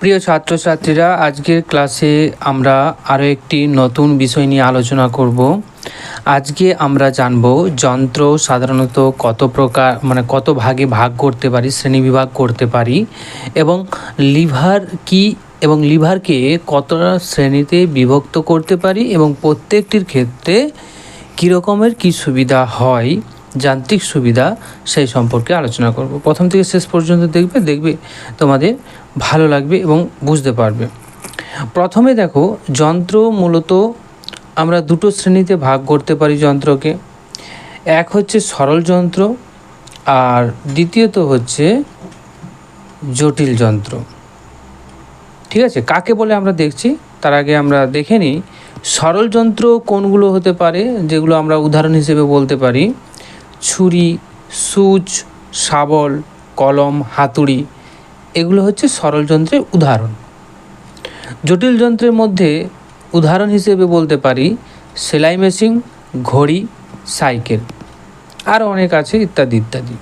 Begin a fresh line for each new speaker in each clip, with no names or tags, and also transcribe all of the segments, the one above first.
প্রিয় ছাত্রছাত্রীরা, আজকের ক্লাসে আমরা আরও একটি নতুন বিষয় নিয়ে আলোচনা করব। আজকে আমরা জানব যন্ত্র সাধারণত কত প্রকার মানে কত ভাগে ভাগ করতে পারি শ্রেণীবিভাগ করতে পারি, এবং লিভার কি, এবং লিভারকে কতটা শ্রেণীতে বিভক্ত করতে পারি, এবং প্রত্যেকটির ক্ষেত্রে কী রকমের কী সুবিধা হয়, যান্ত্রিক সুবিধা, সেই সম্পর্কে আলোচনা করব। প্রথম থেকে শেষ পর্যন্ত দেখবে দেখবে তোমাদের ভালো লাগবে এবং বুঝতে পারবে। প্রথমে দেখো, যন্ত্র মূলত আমরা দুটো শ্রেণীতে ভাগ করতে পারি যন্ত্রকে। এক হচ্ছে সরল যন্ত্র আর দ্বিতীয়ত হচ্ছে জটিল যন্ত্র। ঠিক আছে? কাকে বলে আমরা দেখছি? তার আগে আমরা দেখে নিই, সরল যন্ত্র কোনগুলো হতে পারে? যেগুলো আমরা উদাহরণ হিসেবে বলতে পারি। ছুরি, সুচ, শাবল, কলম, হাতুড়ি এগুলো হচ্ছে সরল যন্ত্রের উদাহরণ। জটিল যন্ত্রের মধ্যে উদাহরণ হিসেবে বলতে পারি সেলাই মেশিন, ঘড়ি, সাইকেল আরও অনেক আছে ইত্যাদি ইত্যাদি।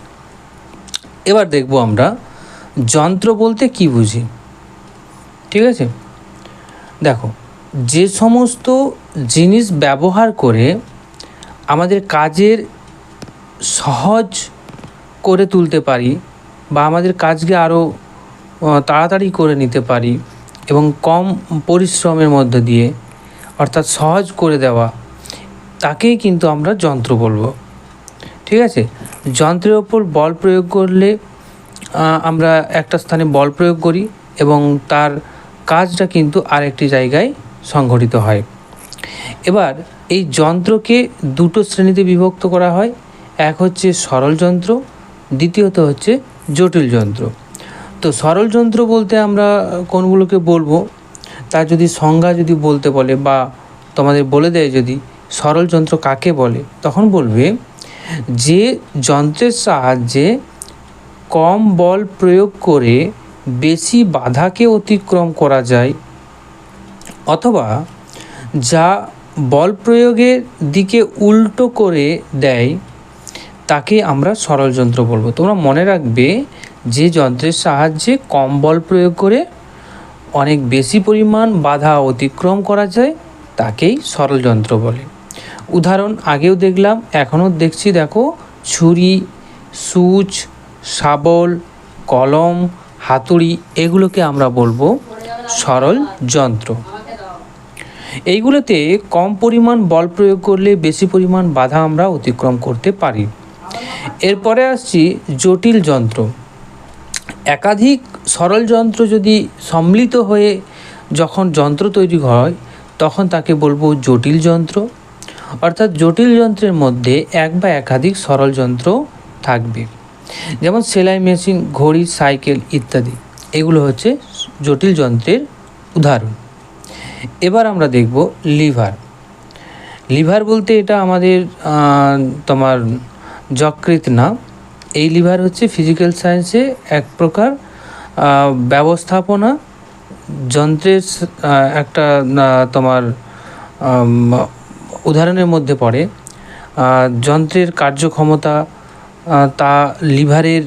এবার দেখব আমরা যন্ত্র বলতে কি বুঝি? ঠিক আছে? দেখো, যে সমস্ত জিনিস ব্যবহার করে আমাদের কাজের সহজ করে তুলতে পারি বা আমাদের কাজকে আরও তাড়াতাড়ি করে নিতে পারি এবং কম পরিশ্রমের মধ্য দিয়ে, অর্থাৎ সহজ করে দেওয়া, তাকেই কিন্তু আমরা যন্ত্র বলব। ঠিক আছে? যন্ত্রের ওপর বল প্রয়োগ করলে আমরা একটা স্থানে বল প্রয়োগ করি এবং তার কাজটা কিন্তু আরেকটি জায়গায় সংঘটিত হয়। এবার, এই যন্ত্রকে দুটো শ্রেণীতে বিভক্ত করা হয়। এক হচ্ছে সরল যন্ত্র, দ্বিতীয়ত হচ্ছে জটিল যন্ত্র। তো সরল যন্ত্র বলতে আমরা কোনগুলোকে বলব? তা যদি সংজ্ঞা যদি বলতে বলে বা তোমাদের বলে দেয় যদি, সরল যন্ত্র কাকে বলে? তখন বলবে, যে যন্ত্রের সাহায্যে কম বল প্রয়োগ করে বেশি বাধাকে অতিক্রম করা যায়, অথবা যা বল প্রয়োগের দিকে উল্টো করে দেয়, তাকে আমরা সরল যন্ত্র বলব। তোমরা মনে রাখবে যে যন্ত্রের সাহায্যে কম বল প্রয়োগ করে অনেক বেশি পরিমাণ বাধা অতিক্রম করা যায়, তাকেই সরল যন্ত্র বলে। উদাহরণ, আগেও দেখলাম, এখনও দেখছি, দেখো, ছুরি, সুচ, শাবল, কলম, হাতুড়ি, এগুলোকে আমরা বলব সরল যন্ত্র। এইগুলোতে কম পরিমাণ বল প্রয়োগ করলে বেশি পরিমাণ বাধা আমরা অতিক্রম করতে পারি। এরপরে আসছি জটিল যন্ত্র। একাধিক সরল যন্ত্র যদি সম্মিলিত হয়ে যখন যন্ত্র তৈরি হয়, তখন তাকে বলব জটিল যন্ত্র। অর্থাৎ জটিল যন্ত্রের মধ্যে এক বা একাধিক সরল যন্ত্র থাকবে। যেমন সেলাই মেশিন, ঘড়ি, সাইকেল ইত্যাদি। এগুলো হচ্ছে জটিল যন্ত্রের উদাহরণ। এবার আমরা দেখব লিভার। লিভার বলতে এটা আমাদের তোমার যকৃত না। এই লিভার হচ্ছে ফিজিক্যাল সায়েন্সে এক প্রকার ব্যবস্থাপনা যন্ত্রের একটা তোমার উদাহরণের মধ্যে পড়ে। যন্ত্রের কার্যক্ষমতা তা লিভারের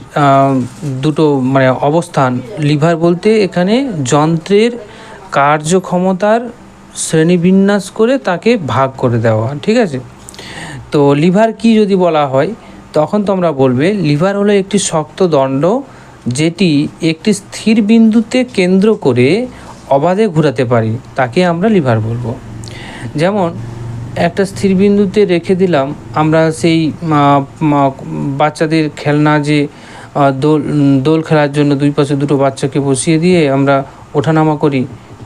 দুটো মানে অবস্থান। লিভার বলতে এখানে যন্ত্রের কার্যক্ষমতার শ্রেণীবিন্যাস করে তাকে ভাগ করে দেওয়া, ঠিক আছে? তো লিভার কি যদি বলা হয় তখন তোমরা বলবে, লিভার হলো একটি শক্ত দণ্ড যেটি একটি স্থির বিন্দুতে কেন্দ্র করে অবাধে ঘোরাতে পারি, তাকে আমরা লিভার বলব। যেমন, একটা স্থির বিন্দুতে রেখে দিলাম, আমরা সেই বাচ্চাদের খেলনা যে দোল দোল খেলার জন্য দুই পাশে দুটো বাচ্চাকে বসিয়ে দিয়ে আমরা ওঠানামা করি,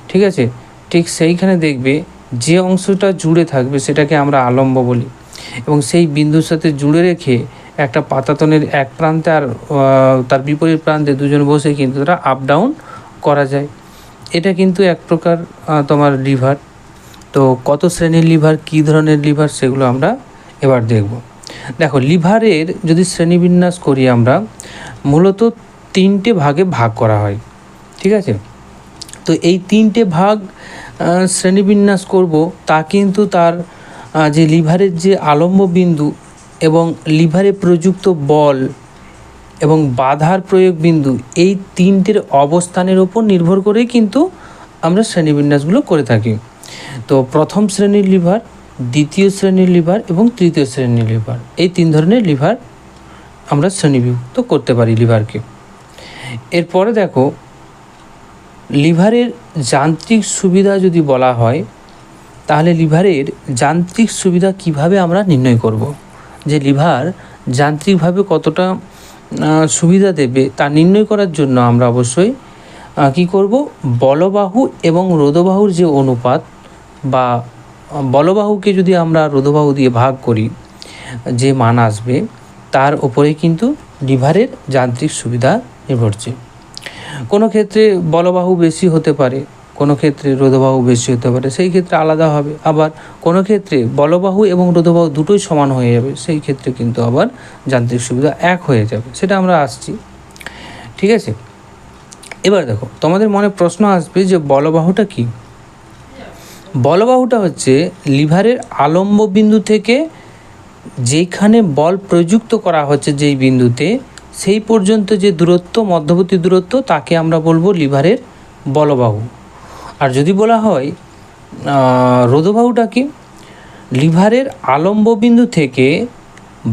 ঠিক আছে? ঠিক সেইখানে দেখবে যে অংশটা জুড়ে থাকবে সেটাকে আমরা আলম্ব বলি এবং সেই বিন্দুর সাথে জুড়ে রেখে একটা পাতাতনের এক প্রান্তে আর তার বিপরীত প্রান্তে দুজন বসে কিন্তু তারা আপ ডাউন করা যায়। এটা কিন্তু এক প্রকার তোমার লিভার তো কত শ্রেণির লিভার কী ধরনের লিভার সেগুলো আমরা এবার দেখব। দেখো লিভারের যদি শ্রেণীবিন্যাস করি আমরা, মূলত তিনটে ভাগে ভাগ করা হয়, ঠিক আছে? তো এই তিনটে ভাগ শ্রেণীবিন্যাস করব, তা কিন্তু তার যে লিভারের যে আলম্ব বিন্দু এবং লিভারে প্রযুক্ত বল এবং বাধার প্রয়োগ বিন্দু এই তিনটের অবস্থানের ওপর নির্ভর করেই কিন্তু আমরা শ্রেণীবিন্যাসগুলো করে থাকি তো প্রথম শ্রেণির লিভার, দ্বিতীয় শ্রেণির লিভার এবং তৃতীয় শ্রেণির লিভার, এই তিন ধরনের লিভার আমরা শ্রেণীভুক্ত করতে পারি লিভারকে এরপরে দেখো, লিভারের যান্ত্রিক সুবিধা যদি বলা হয়, তাহলে লিভারের যান্ত্রিক সুবিধা কীভাবে আমরা নির্ণয় করব। যে লিভার যান্ত্রিকভাবে কতটা সুবিধা দেবে তা নির্ণয় করার জন্য আমরা অবশ্যই কি করব? বলবাহু এবং রোদবাহুর যে অনুপাত বা বলবাহুকে যদি আমরা রোদবাহু দিয়ে ভাগ করি, যে মান আসবে, তার উপরে কিন্তু লিভারের যান্ত্রিক সুবিধা নির্ভরশীল। কোনো ক্ষেত্রে বলবাহু বেশি হতে পারে কোনো ক্ষেত্রে রোধবাহু বেশি হতে পারে, সেই ক্ষেত্রে আলাদা হবে। আবার কোনো ক্ষেত্রে বলবাহু এবং রোধবাহু দুটোই সমান হয়ে যাবে, সেই ক্ষেত্রে কিন্তু আবার যান্ত্রিক সুবিধা এক হয়ে যাবে, সেটা আমরা আসছি। ঠিক আছে? এবার দেখো, তোমাদের মনে প্রশ্ন আসবে যে বলবাহুটা কি? বলবাহুটা হচ্ছে লিভারের আলম্ব বিন্দু থেকে যেখানে বল প্রযুক্ত করা হচ্ছে যেই বিন্দুতে, সেই পর্যন্ত যে দূরত্ব, মধ্যবর্তী দূরত্ব, তাকে আমরা বলব লিভারের বলবাহু। আর যদি বলা হয় রোদবাহুটা কি? লিভারের আলম্ব বিন্দু থেকে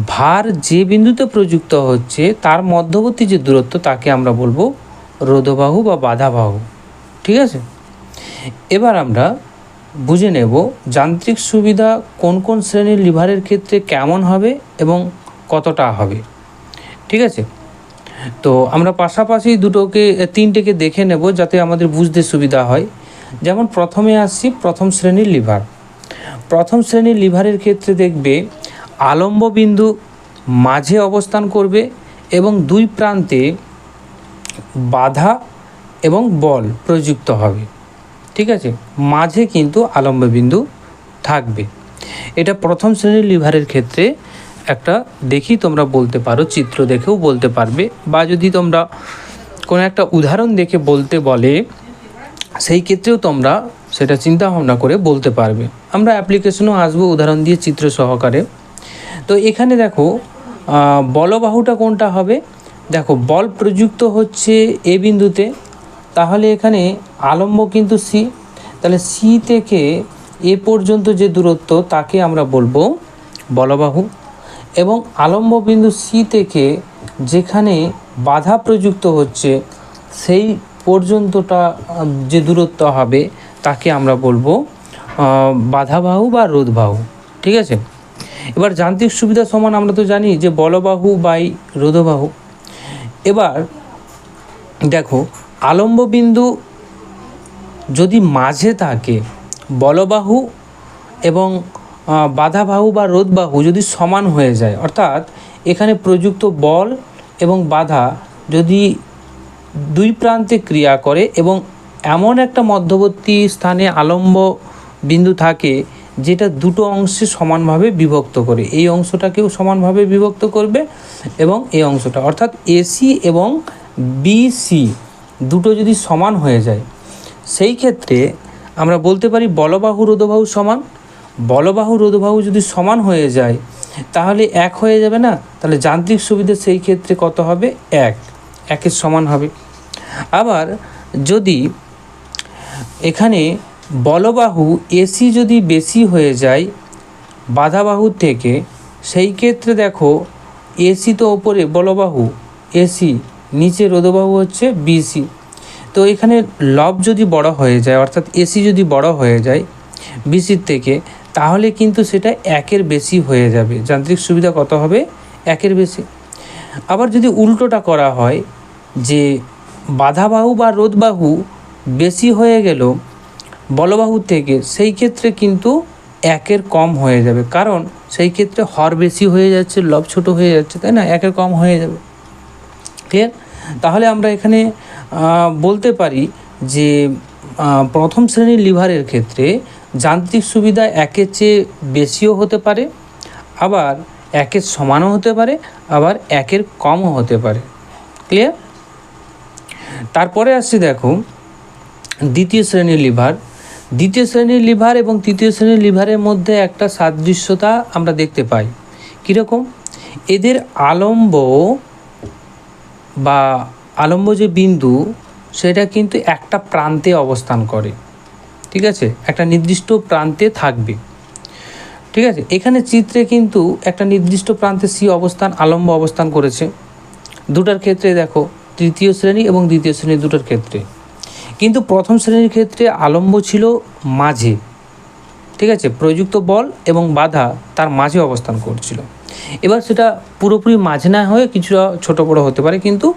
ভার যে বিন্দুতে প্রযুক্ত হচ্ছে, তার মধ্যবর্তী যে দূরত্ব, তাকে আমরা বলব রোদবাহু বা বাধাবাহু। ঠিক আছে? এবার আমরা বুঝে নেব যান্ত্রিক সুবিধা কোন কোন শ্রেণির লিভারের ক্ষেত্রে কেমন হবে এবং কতটা হবে। ঠিক আছে? তো আমরা পাশাপাশি দুটোকে, তিনটেকে দেখে নেব যাতে আমাদের বুঝতে সুবিধা হয়। যেমন প্রথমে আসছি, প্রথম শ্রেণির লিভার। প্রথম শ্রেণির লিভারের ক্ষেত্রে দেখবে আলম্ব বিন্দু মাঝে অবস্থান করবে এবং দুই প্রান্তে বাধা এবং বল প্রযুক্ত হবে। ঠিক আছে? মাঝে কিন্তু আলম্ব বিন্দু থাকবে। এটা প্রথম শ্রেণির লিভারের ক্ষেত্রে একটা দেখি তোমরা বলতে পারো, চিত্র দেখেও বলতে পারবে। বা যদি তোমরা কোনো একটা উদাহরণ দেখে বলতে বলে সেই ক্ষেত্রেও তোমরা সেটা চিন্তা ভাবনা করে বলতে পারবে। আমরা অ্যাপ্লিকেশনও আসব উদাহরণ দিয়ে চিত্র সহকারে। তো এখানে দেখো বলবাহুটা কোনটা হবে? দেখো, বল প্রযুক্ত হচ্ছে এ বিন্দুতে। তাহলে এখানে আলম্ব কিন্তু সি। তাহলে সি থেকে এ পর্যন্ত যে দূরত্ব, তাকে আমরা বলব বলবাহু। এবং আলম্ব বিন্দু সি থেকে যেখানে বাধা প্রযুক্ত হচ্ছে, সেই পর্যন্তটা যে দূরত্ব হবে, তাকে আমরা বলব বাধাবাহু বা রোধবাহু, ঠিক আছে? এবার যান্ত্রিক সুবিধা সমান আমরা তো জানি যে বলবাহু বাই রোধবাহু। এবার দেখো আলম্ব বিন্দু যদি মাঝে থাকে, বলবাহু এবং বাধাবাহু বা রোধবাহু যদি সমান হয়ে যায়, অর্থাৎ এখানে প্রযুক্ত বল এবং বাধা যদি দুই প্রান্তে ক্রিয়া করে এবং এমন একটা মধ্যবর্তী স্থানে আলম্ব বিন্দু থাকে যেটা দুটো অংশে সমানভাবে বিভক্ত করে। এই অংশটাকেও সমানভাবে বিভক্ত করবে এবং এই অংশটা। অর্থাৎ এসি এবং বিসি দুটো যদি সমান হয়ে যায়, সেই ক্ষেত্রে আমরা বলতে পারি বলবাহু, রোধবাহু সমান। বলবাহু, রোধবাহু যদি সমান হয়ে যায়, তাহলে এক হয়ে যাবে না? তাহলে যান্ত্রিক সুবিধা সেই ক্ষেত্রে কত হবে? এক। একের সমান হবে। আবার যদি এখানে বলবাহু এসি যদি বেশি হয়ে যায় বাধাবাহুর থেকে, সেই ক্ষেত্রে দেখো এসি তো ওপরে, বলবাহু এসি নিচে রোধবাহু হচ্ছে বিসি তো এখানে লব যদি বড় হয়ে যায়, অর্থাৎ এসি যদি বড় হয়ে যায় বিসির থেকে, তাহলে কিন্তু সেটা একের বেশি হয়ে যাবে। যান্ত্রিক সুবিধা কত হবে? একের বেশি। আবার যদি উল্টোটা করা হয় যে বাধাবাহু বা রোদবাহু বেশি হয়ে গেল বলবাহু থেকে, সেই ক্ষেত্রে কিন্তু একের কম হয়ে যাবে। কারণ সেই ক্ষেত্রে হর বেশি হয়ে যাচ্ছে, লব ছোট হয়ে যাচ্ছে, তাই না? একের কম হয়ে যাবে। ক্লিয়ার তাহলে আমরা এখানে বলতে পারি যে প্রথম শ্রেণির লিভারের ক্ষেত্রে যান্ত্রিক সুবিধা একের চেয়ে বেশিও হতে পারে। আবার একের সমানও হতে পারে, আবার একের কমও হতে পারে। ক্লিয়ার তারপরে আসছি দেখো, দ্বিতীয় শ্রেণির লিভার। দ্বিতীয় শ্রেণির লিভার এবং তৃতীয় শ্রেণির লিভারের মধ্যে একটা সাদৃশ্যতা আমরা দেখতে পাই। কীরকম? এদের আলম্ব বা আলম্ব যে বিন্দু, সেটা কিন্তু একটা প্রান্তে অবস্থান করে। ঠিক আছে? একটা নির্দিষ্ট প্রান্তে থাকবে। ঠিক আছে? এখানে চিত্রে কিন্তু একটা নির্দিষ্ট প্রান্তে সি অবস্থান, আলম্ব অবস্থান করেছে। দুটার ক্ষেত্রে দেখো, তৃতীয় শ্রেণি এবং দ্বিতীয় শ্রেণি দুটার ক্ষেত্রে। কিন্তু প্রথম শ্রেণির ক্ষেত্রে আলম্ব ছিল মাঝে। ঠিক আছে? প্রযুক্ত বল এবং বাধা তার মাঝে অবস্থান করছিল। এবার সেটা পুরোপুরি মাঝে না হয়ে কিছুটা ছোট বড় হতে পারে, কিন্তু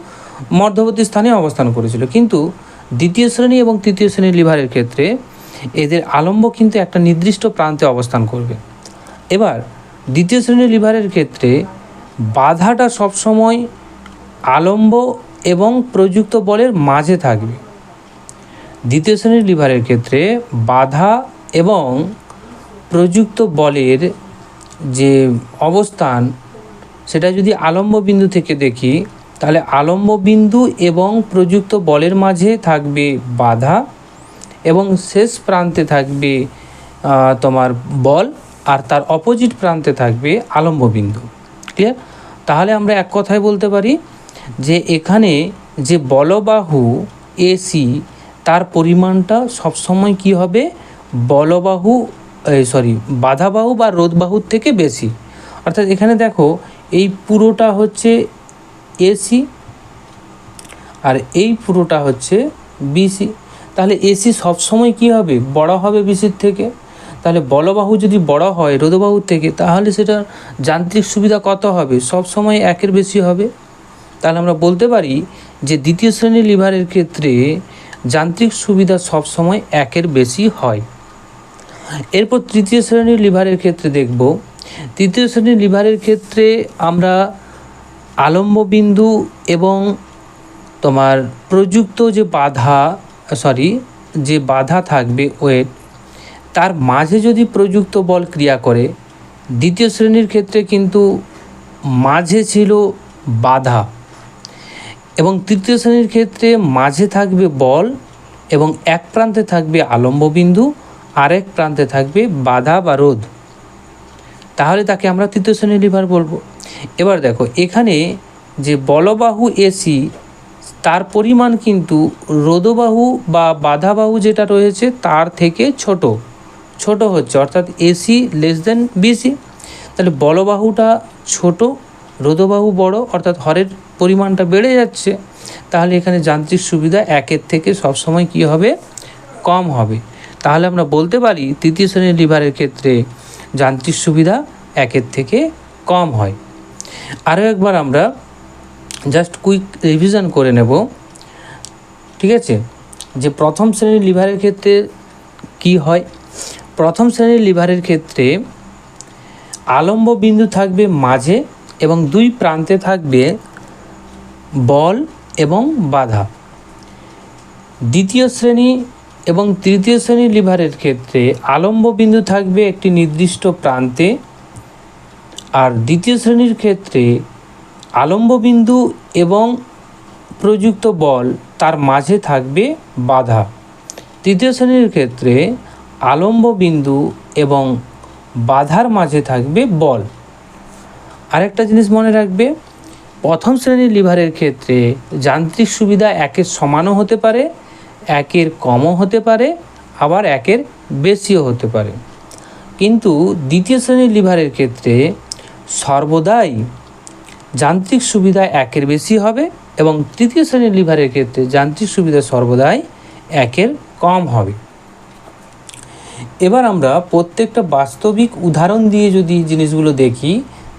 মধ্যবর্তী স্থানে অবস্থান করেছিল। কিন্তু দ্বিতীয় শ্রেণি এবং তৃতীয় শ্রেণির লিভারের ক্ষেত্রে এদের আলম্ব কিন্তু একটা নির্দিষ্ট প্রান্তে অবস্থান করবে। এবার দ্বিতীয় শ্রেণির লিভারের ক্ষেত্রে বাধাটা সবসময় আলম্ব এবং প্রযুক্ত বলের মাঝে থাকবে। দ্বিতীয় শ্রেণির লিভারের ক্ষেত্রে বাধা এবং প্রযুক্ত বলের যে অবস্থান, সেটা যদি আলম্ব বিন্দু থেকে দেখি, তাহলে আলম্ব বিন্দু এবং প্রযুক্ত বলের মাঝে থাকবে বাধা এবং শেষ প্রান্তে থাকবে তোমার বল আর তার অপোজিট প্রান্তে থাকবে আলম্ব বিন্দু ক্লিয়ার তাহলে আমরা এক কথায় বলতে পারি যে এখানে যে বলবাহু এসি তার পরিমাণটা সবসময় কি হবে? বলবাহু সরি বাধাবাহু বা রোদবাহুর থেকে বেশি। অর্থাৎ এখানে দেখো, এই পুরোটা হচ্ছে এসি আর এই পুরোটা হচ্ছে বিসি তাহলে এসি সবসময় কি হবে? বড় হবে বিসির থেকে। তাহলে বলবাহু যদি বড় হয়, রোদবাহু থেকে, তাহলে সেটা যান্ত্রিক সুবিধা কত হবে? সব সময় একের বেশি হবে। তাহলে আমরা বলতে পারি যে দ্বিতীয় শ্রেণির লিভারের ক্ষেত্রে যান্ত্রিক সুবিধা সব সময় একের বেশি হয়। এরপর তৃতীয় শ্রেণির লিভারের ক্ষেত্রে দেখব। তৃতীয় শ্রেণির লিভারের ক্ষেত্রে আমরা আলম্ব বিন্দু এবং তোমার প্রযুক্ত যে বাধা সরি যে বাধা থাকবে, ওয়েট তার মাঝে যদি প্রযুক্ত বল ক্রিয়া করে, দ্বিতীয় শ্রেণির ক্ষেত্রে কিন্তু মাঝে ছিল বাধা। এবং তৃতীয় শ্রেণির ক্ষেত্রে মাঝে থাকবে বল এবং এক প্রান্তে থাকবে আলম্ব বিন্দু আরেক প্রান্তে থাকবে বাধা বা রোধ। তাহলে তাকে আমরা তৃতীয় শ্রেণির লিভার বলব। এবার দেখো, এখানে যে বলবাহু এসি তার পরিমাণ কিন্তু রোদবাহু বা বাধাবাহু যেটা রয়েছে, তার থেকে ছোট। ছোট হচ্ছে, অর্থাৎ এসি লেস দেন বিসি তাহলে বলবাহুটা ছোট রোদবাহু বড়, অর্থাৎ হরের পরিমাণটা বেড়ে যাচ্ছে, তাহলে এখানে যান্ত্রিক সুবিধা একের থেকে সবসময় কি হবে? কম হবে। তাহলে আমরা বলতে পারি, তৃতীয় শ্রেণির লিভারের ক্ষেত্রে যান্ত্রিক সুবিধা একের থেকে কম হয়। আরও একবার আমরা জাস্ট কুইক রিভিশন করে নেব। ঠিক আছে? যে প্রথম শ্রেণির লিভারের ক্ষেত্রে কি হয়? প্রথম শ্রেণির লিভারের ক্ষেত্রে আলম্ব বিন্দু থাকবে মাঝে এবং দুই প্রান্তে থাকবে বল এবং বাধা। দ্বিতীয় শ্রেণি এবং তৃতীয় শ্রেণির লিভারের ক্ষেত্রে আলম্ব বিন্দু থাকবে একটি নির্দিষ্ট প্রান্তে আর দ্বিতীয় শ্রেণির ক্ষেত্রে আলম্ব বিন্দু এবং প্রযুক্ত বল তার মাঝে থাকবে বাধা। তৃতীয় শ্রেণির ক্ষেত্রে আলম্ব বিন্দু এবং বাধার মাঝে থাকবে বল। আরেকটা জিনিস মনে রাখবে, প্রথম শ্রেণির লিভারের ক্ষেত্রে যান্ত্রিক সুবিধা একের সমানও হতে পারে, একের কমও হতে পারে, আবার একের বেশিও হতে পারে। কিন্তু দ্বিতীয় শ্রেণির লিভারের ক্ষেত্রে সর্বদাই যান্ত্রিক সুবিধা একের বেশি হবে এবং তৃতীয় শ্রেণির লিভারের ক্ষেত্রে যান্ত্রিক সুবিধা সর্বদাই একের কম হবে। এবার আমরা প্রত্যেকটা বাস্তবিক উদাহরণ দিয়ে যদি জিনিসগুলো দেখি,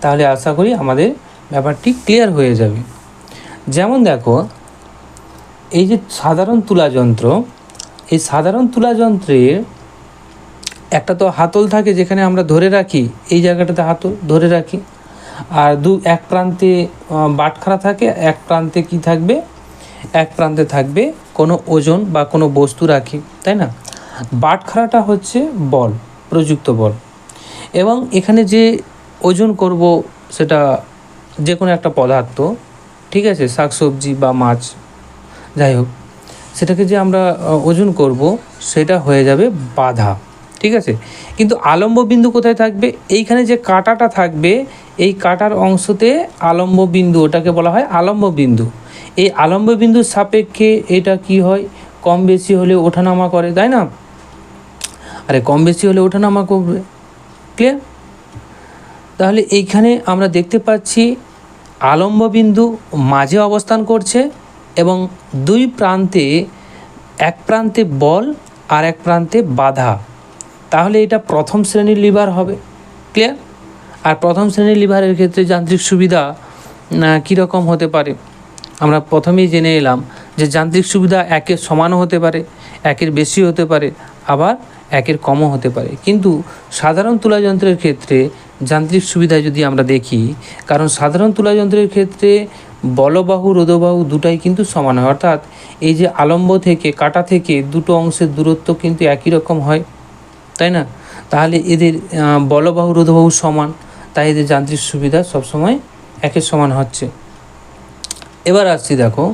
তাহলে আশা করি আমাদের ব্যাপারটি ক্লিয়ার হয়ে যাবে। যেমন দেখো, এই যে সাধারণ তুলা যন্ত্র, এই সাধারণ তুলা যন্ত্রের একটা তো হাতল থাকে যেখানে আমরা ধরে রাখি, এই জায়গাটাতে হাতল ধরে রাখি। আর দু, এক প্রান্তে বাটখারা থাকে, এক প্রান্তে কি থাকবে? এক প্রান্তে থাকবে কোনো ওজন বা কোনো বস্তু রাখি, তাই না? বাটখারাটা হচ্ছে বল, প্রযুক্ত বল। এবং এখানে যে ওজন করব সেটা যে কোনো একটা পদার্থ, ঠিক আছে, শাকসবজি বা মাছ, যাই হোক, সেটাকে যে আমরা ওজন করব সেটা হয়ে যাবে বাধা, ঠিক আছে? কিন্তু আলম্ব বিন্দু কোথায় থাকবে? এইখানে যে কাঁটাটা থাকবে, এই কাটার অংশতে আলম্ব বিন্দু ওটাকে বলা হয় আলম্ব বিন্দু এই আলম্ব বিন্দুর সাপেক্ষে এটা কি হয়? কম বেশি হলে ওঠানামা করে, তাই না? আরে কম বেশি হলে ওঠানামা করবে ক্লিয়ার তাহলে এইখানে আমরা দেখতে পাচ্ছি আলম্ব বিন্দু মাঝে অবস্থান করছে এবং দুই প্রান্তে, এক প্রান্তে বল আর এক প্রান্তে বাধা। তাহলে এটা প্রথম শ্রেণির লিভার হবে। ক্লিয়ার আর প্রথম শ্রেণির লিভারের ক্ষেত্রে যান্ত্রিক সুবিধা কীরকম হতে পারে? আমরা প্রথমেই জেনে এলাম যে যান্ত্রিক সুবিধা একের সমানও হতে পারে, একের বেশি হতে পারে। আবার একের কমও হতে পারে। কিন্তু সাধারণ তুলা যন্ত্রের ক্ষেত্রে যান্ত্রিক সুবিধা যদি আমরা দেখি, কারণ সাধারণ তুলা যন্ত্রের ক্ষেত্রে বলবাহু, রোদবাহু দুটাই কিন্তু সমান হয়। অর্থাৎ এই যে আলম্ব থেকে কাটা থেকে দুটো অংশের দূরত্ব কিন্তু একই রকম হয়, তাই না? তাহলে এদের বলবাহু রোধবাহু সমান, তাই এদের যান্ত্রিক সুবিধা সবসময় একের সমান হচ্ছে। এবার আসছি দেখো,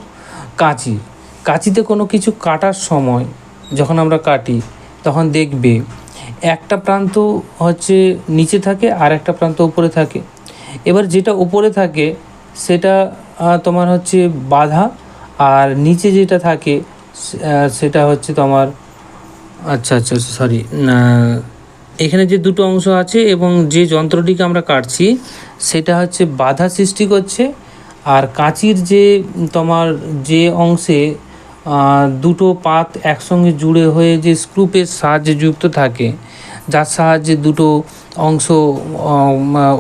কাঁচি। কাঁচিতে কোনো কিছু কাটার সময় যখন আমরা কাটি তখন দেখবে একটা প্রান্ত হচ্ছে নিচে থাকে আর একটা প্রান্ত উপরে থাকে। এবার যেটা উপরে থাকে, সেটা তোমার হচ্ছে বাধা, আর নিচে যেটা থাকে সেটা হচ্ছে তোমার আচ্ছা আচ্ছা সরি এখানে যে দুটো অংশ আছে এবং যে যন্ত্রটিকে আমরা কাটছি, সেটা হচ্ছে বাধা সৃষ্টি করছে, আর কাঁচির যে, তোমার যে অংশে দুটো পাত একসঙ্গে জুড়ে হয়ে যে স্ক্রুপের সাহায্যে যুক্ত থাকে, যার সাহায্যে দুটো অংশ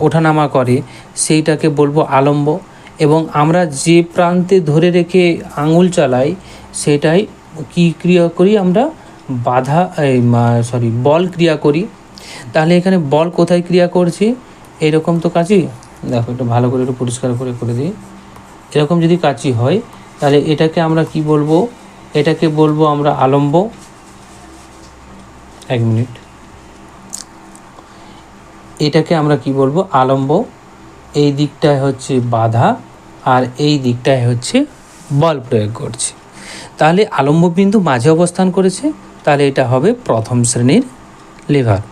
ওঠানামা করে, সেইটাকে বলব আলম্ব। এবং আমরা যে প্রান্তে ধরে রেখে আঙুল চালাই, সেটাই কি ক্রিয়া করি আমরা? বাধা সরি, বল ক্রিয়া করি। তাহলে এখানে বল কোথায় ক্রিয়া করছি? এরকম তো কাঁচি? দেখো, একটু ভালো করে একটু পরিষ্কার করে করে দিই। এরকম যদি কাঁচি হয় তাহলে এটাকে আমরা কি বলব? এটাকে বলব আমরা আলম্ব। এক মিনিট। এটাকে আমরা কি বলব? আলম্ব। এই দিকটায় হচ্ছে বাধা আর এই দিকটায় হচ্ছে বল প্রয়োগ করছে। তাহলে আলম্ব বিন্দু মাঝে অবস্থান করেছে, তাহলে এটা হবে প্রথম শ্রেণির লিভার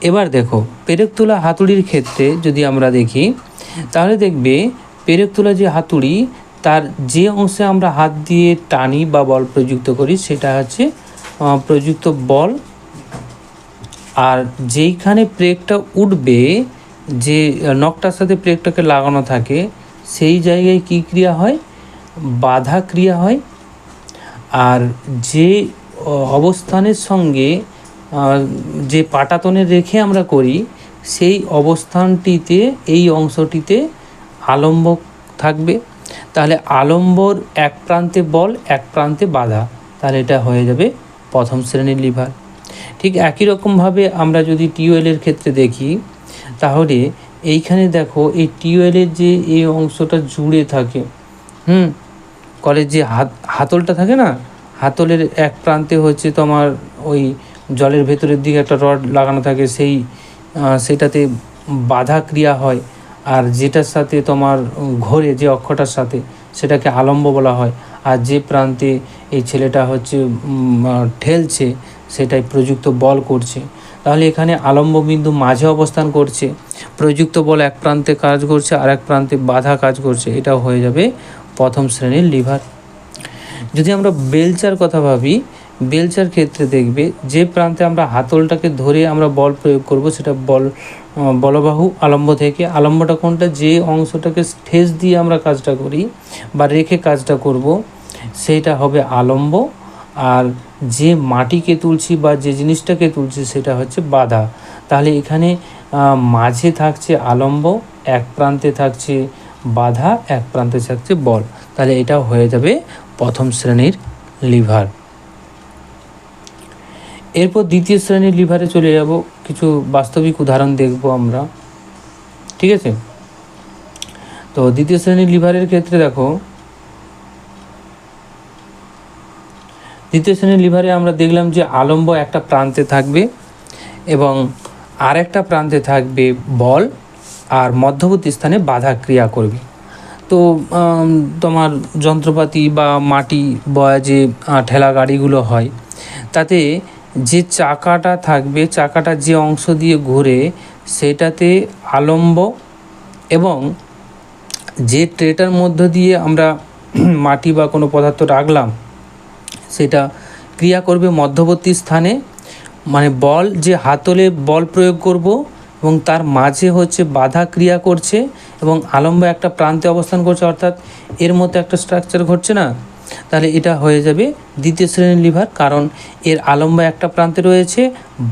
এবার দেখো পেরেক তোলা হাতুড়ির ক্ষেত্রে যদি আমরা দেখি, তাহলে দেখবে পেরেক তোলা যে হাতুড়ি তার যে অংশে আমরা হাত দিয়ে টানি বা বল প্রযুক্ত করি, সেটা হচ্ছে প্রযুক্ত বল। আর যেইখানে প্রেকটা উঠবে, যে নখটার সাথে প্রেকটাকে লাগানো থাকে, সেই জায়গায় কি ক্রিয়া হয়? বাধা ক্রিয়া হয়। আর যে অবস্থানের সঙ্গে যে পাটাতনে রেখে আমরা করি, সেই অবস্থানটিতে, এই অংশটিতে আলম্ব থাকবে। তাহলে আলম্বর এক প্রান্তে বল, এক প্রান্তে বাধা। তাহলে এটা হয়ে যাবে প্রথম শ্রেণির লিভার। ঠিক একই রকমভাবে আমরা যদি টিউএলের ক্ষেত্রে দেখি, তাহলে এইখানে দেখো এই টিউএলের যে এই অংশটা জুড়ে থাকে, হুম, কলের যে হাত, হাতলটা থাকে না, হাতলের এক প্রান্তে হচ্ছে তোমার ওই জলের ভেতরের দিকে একটা রড লাগানো থাকে, সেই সেটাতে বাধা ক্রিয়া হয়। আর যেটার সাথে তোমার ঘোরে, যে অক্ষটার সাথে, সেটাকে আলম্ব বলা হয়। আর যে প্রান্তে এই ছেলেটা হচ্ছে ঠেলছে, সেটাই প্রযুক্ত বল করছে। তাহলে এখানে আলম্ব বিন্দু মাঝে অবস্থান করছে। প্রযুক্ত বল এক প্রান্তে কাজ করছে, আর এক প্রান্তে বাধা কাজ করছে। এটাও হয়ে যাবে প্রথম শ্রেণির লিভার। যদি আমরা বেলচার কথা ভাবি বেলচার ক্ষেত্রে দেখবে যে প্রান্তে আমরা হাতলটাকে ধরে আমরা বল প্রয়োগ করব, সেটা বল বলবাহু আলম্ব থেকে। আলম্বটা কোনটা? যে অংশটাকে ঠেস দিয়ে আমরা কাজটা করি বা রেখে কাজটা করব সেইটা হবে আলম্ব। আর যে মাটিকে তুলছি বা যে জিনিসটাকে তুলছি, সেটা হচ্ছে বাধা। তাহলে এখানে মাঝে থাকছে আলম্ব, এক প্রান্তে থাকছে বাধা, এক প্রান্তে থাকছে বল। তাহলে এটা হয়ে যাবে প্রথম শ্রেণির লিভার। এরপর দ্বিতীয় শ্রেণির লিভারে চলে যাব, কিছু বাস্তবিক উদাহরণ দেখব আমরা। ঠিক আছে? তো দ্বিতীয় শ্রেণির লিভারের ক্ষেত্রে দেখো, দ্বিতীয় শ্রেণির লিভারে আমরা দেখলাম যে আলম্ব একটা প্রান্তে থাকবে এবং আর একটা প্রান্তে থাকবে বল আর মধ্যবর্তী স্থানে বাধা ক্রিয়া করবে। তো তোমার যন্ত্রপাতি বা মাটি বয়া যে ঠেলা গাড়িগুলো হয়, তাতে যে চাকাটা থাকবে, চাকাটা যে অংশ দিয়ে ঘুরে, সেটাতে আলম্ব এবং যে ট্রেটার মধ্য দিয়ে আমরা মাটি বা কোনো পদার্থ রাখলাম, সেটা ক্রিয়া করবে মধ্যবর্তী স্থানে। মানে বল, যে হাতলে বল প্রয়োগ করব এবং তার মাঝে হচ্ছে বাধা ক্রিয়া করছে এবং আলম্ব একটা প্রান্তে অবস্থান করছে, অর্থাৎ এর মধ্যে একটা স্ট্রাকচার ঘটছে না। তাহলে এটা হয়ে যাবে দ্বিতীয় শ্রেণির লিভার, কারণ এর আলম্ব একটা প্রান্তে রয়েছে,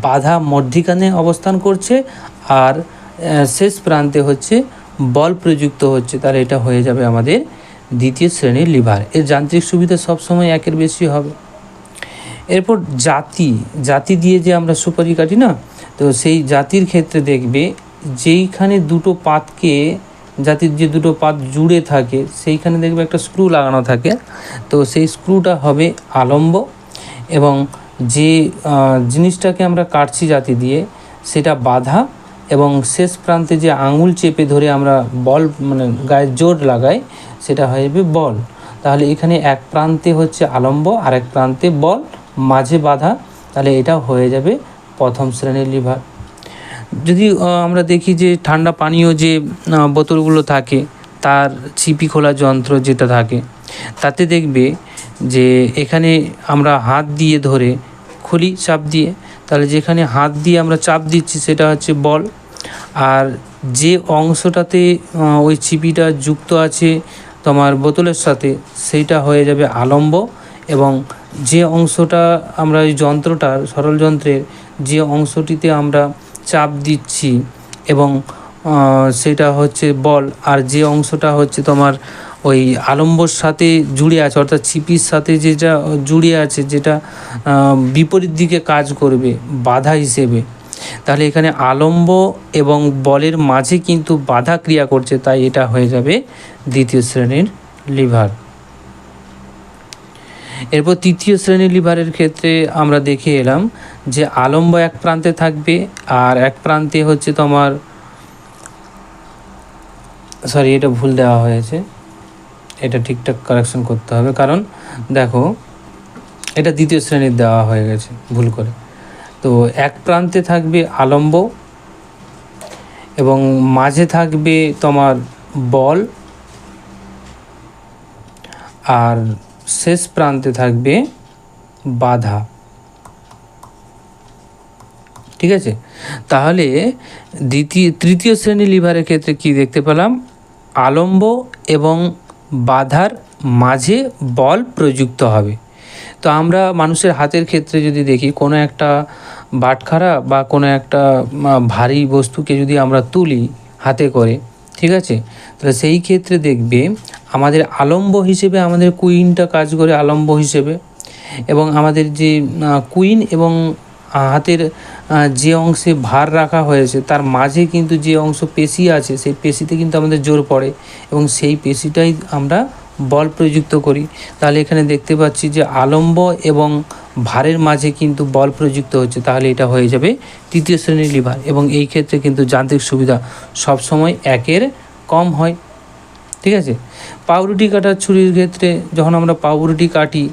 বাধা মধ্যিখানে অবস্থান করছে, আর শেষ প্রান্তে হচ্ছে বল প্রযুক্ত হচ্ছে, তাহলে এটা হয়ে যাবে আমাদের দ্বিতীয় শ্রেণির লিভার। এর যান্ত্রিক সুবিধা সবসময় একের বেশি হবে। এরপর জাতি জাতি দিয়ে যে আমরা সুপারি কাটি না, তো সেই জাতির ক্ষেত্রে দেখবে যেইখানে দুটো পাতকে জাতির যে দুটো পাত জুড়ে থাকে, সেইখানে দেখবে একটা স্ক্রু লাগানো থাকে। তো সেই স্ক্রুটা হবে আলম্ব এবং যে জিনিসটাকে আমরা কাটছি জাতি দিয়ে, সেটা বাধা এবং শেষ প্রান্তে যে আঙুল চেপে ধরে আমরা বল মানে গায়ে জোর লাগাই, সেটা হয়ে বল। তাহলে এখানে এক প্রান্তে হচ্ছে আলম্ব আর এক প্রান্তে বল, মাঝে বাধা, তাহলে এটা হয়ে যাবে প্রথম শ্রেণির লিভার। যদি আমরা দেখি যে ঠান্ডা পানীয় যে বোতলগুলো থাকে, তার ছিপি খোলা যন্ত্র যেটা থাকে, তাতে দেখবে যে এখানে আমরা হাত দিয়ে ধরে খুলি চাপ দিয়ে, তাহলে যেখানে হাত দিয়ে আমরা চাপ দিচ্ছি সেটা হচ্ছে বল, আর যে অংশটাতে ওই ছিপিটা যুক্ত আছে তোমার বোতলের সাথে, সেইটা হয়ে যাবে আলম্ব এবং যে অংশটা আমরা ওই যন্ত্রটার সরল যন্ত্রের যে অংশটিতে আমরা চাপ দিচ্ছি এবং সেটা হচ্ছে বল। আর যে অংশটা হচ্ছে তোমার ওই আলম্বর সাথে জুড়ে আছে, অর্থাৎ ছিপির সাথে যেটা জুড়ে আছে, যেটা বিপরীত দিকে কাজ করবে বাধা হিসেবে। তাহলে এখানে আলম্ব এবং বলের মাঝে কিন্তু বাধা ক্রিয়া করছে, তাই এটা হয়ে যাবে দ্বিতীয় শ্রেণির লিভার। এরপর তৃতীয় শ্রেণির লিভারের ক্ষেত্রে আমরা দেখে এলাম যে আলম্ব এক প্রান্তে থাকবে আর এক প্রান্তে হচ্ছে তোমার সরি এটা ভুল দেওয়া হয়েছে। এটা ঠিকঠাক কারেকশন করতে হবে কারণ দেখো, এটা দ্বিতীয় শ্রেণির দেওয়া হয়ে গেছে, ভুল করে। তো এক প্রান্তে থাকবে আলম্ব এবং মাঝে থাকবে তোমার বল আর শেষ প্রান্তে থাকবে বাধা। ঠিক আছে? তাহলে দ্বিতীয়, তৃতীয় শ্রেণি লিভারের ক্ষেত্রে কি দেখতে পেলাম? আলম্ব এবং বাধার মাঝে বল প্রযুক্ত হবে। তো আমরা মানুষের হাতের ক্ষেত্রে যদি দেখি, কোনো একটা বাটখারা বা কোনো একটা ভারী বস্তুকে যদি আমরা তুলি হাতে করে, ঠিক আছে? তাহলে সেই ক্ষেত্রে দেখবে আমাদের আলম্ব হিসেবে আমাদের কুইনটা কাজ করে আলম্ব হিসেবে। এবং আমাদের যে কুইন এবং হাতের যে অংশে ভার রাখা হয়েছে, তার মাঝে কিন্তু যে অংশ পেশি আছে, সেই পেশিতে কিন্তু আমাদের জোর পড়ে এবং সেই পেশিটাই আমরা বল প্রযুক্ত করি। তাহলে এখানে দেখতে পাচ্ছি যে আলম্ব এবং ভারের মাঝে কিন্তু বল প্রযুক্ত হচ্ছে, তাহলে এটা হয়ে যাবে তৃতীয় শ্রেণির লিভার এবং এই ক্ষেত্রে কিন্তু যান্ত্রিক সুবিধা সবসময় একের কম হয়। ঠিক আছে? পাউরুটি কাটার ছুরির ক্ষেত্রে যখন আমরা পাউরুটি কাটি,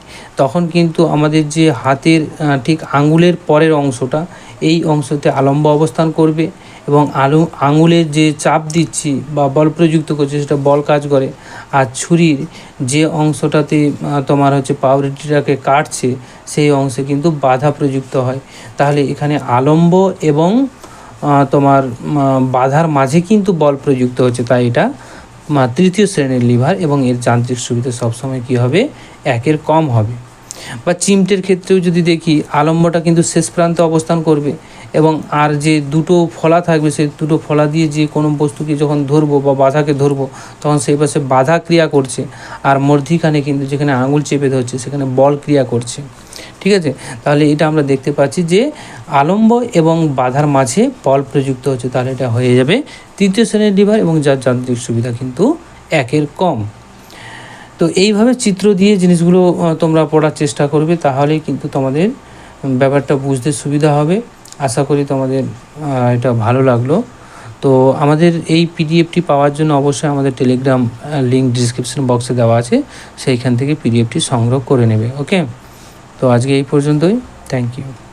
তখন কিন্তু আমাদের যে হাতের ঠিক আঙুলের পরের অংশটা, এই অংশতে আলম্ব অবস্থান করবে এবং আলু, আঙুলের যে চাপ দিচ্ছি বা বল প্রযুক্ত করছে সেটা বল কাজ করে। আর ছুরির যে অংশটাতে তোমার হচ্ছে পাউরুটিটাকে কাটছে, সেই অংশে কিন্তু বাধা প্রযুক্ত হয়। তাহলে এখানে আলম্ব এবং তোমার বাধার মাঝে কিন্তু বল প্রযুক্ত হচ্ছে, তাই এটা তৃতীয় শ্রেণির লিভার এবং এর যান্ত্রিক সুবিধা সবসময় কী হবে? একের কম হবে। বা চিমটের ক্ষেত্রেও যদি দেখি, আলম্বটা কিন্তু শেষ প্রান্তে অবস্থান করবে এবং আর যে দুটো ফলা থাকবে, সেই দুটো ফলা দিয়ে যে কোনো বস্তুকে যখন ধরবো বা বাধাকে ধরবো, তখন সেই পাশে বাধা ক্রিয়া করছে। আর মধ্যিখানে কিন্তু যেখানে আঙুল চেপে ধরছে, সেখানে বল ক্রিয়া করছে। ঠিক আছে? তাহলে এটা আমরা দেখতে পাচ্ছি যে আলম্ব এবং বাধার মাঝে বল প্রযুক্ত হচ্ছে, তাহলে এটা হয়ে যাবে তৃতীয় শ্রেণির লিভার এবং যার যান্ত্রিক সুবিধা কিন্তু একের কম। তো এইভাবে চিত্র দিয়ে জিনিসগুলো তোমরা পড়ার চেষ্টা করবে, তাহলেই কিন্তু তোমাদের ব্যাপারটা বুঝতে সুবিধা হবে। আশা করি তোমাদের এটা ভালো লাগল। তো আমাদের এই পিডিএফটি পাওয়ার জন্য অবশ্যই আমাদের টেলিগ্রাম লিঙ্ক ডিসক্রিপশন বক্সে দেওয়া আছে, সেইখান থেকে পিডিএফটি সংগ্রহ করে নেবে, ওকে? তো আজকে এই পর্যন্তই। Thank you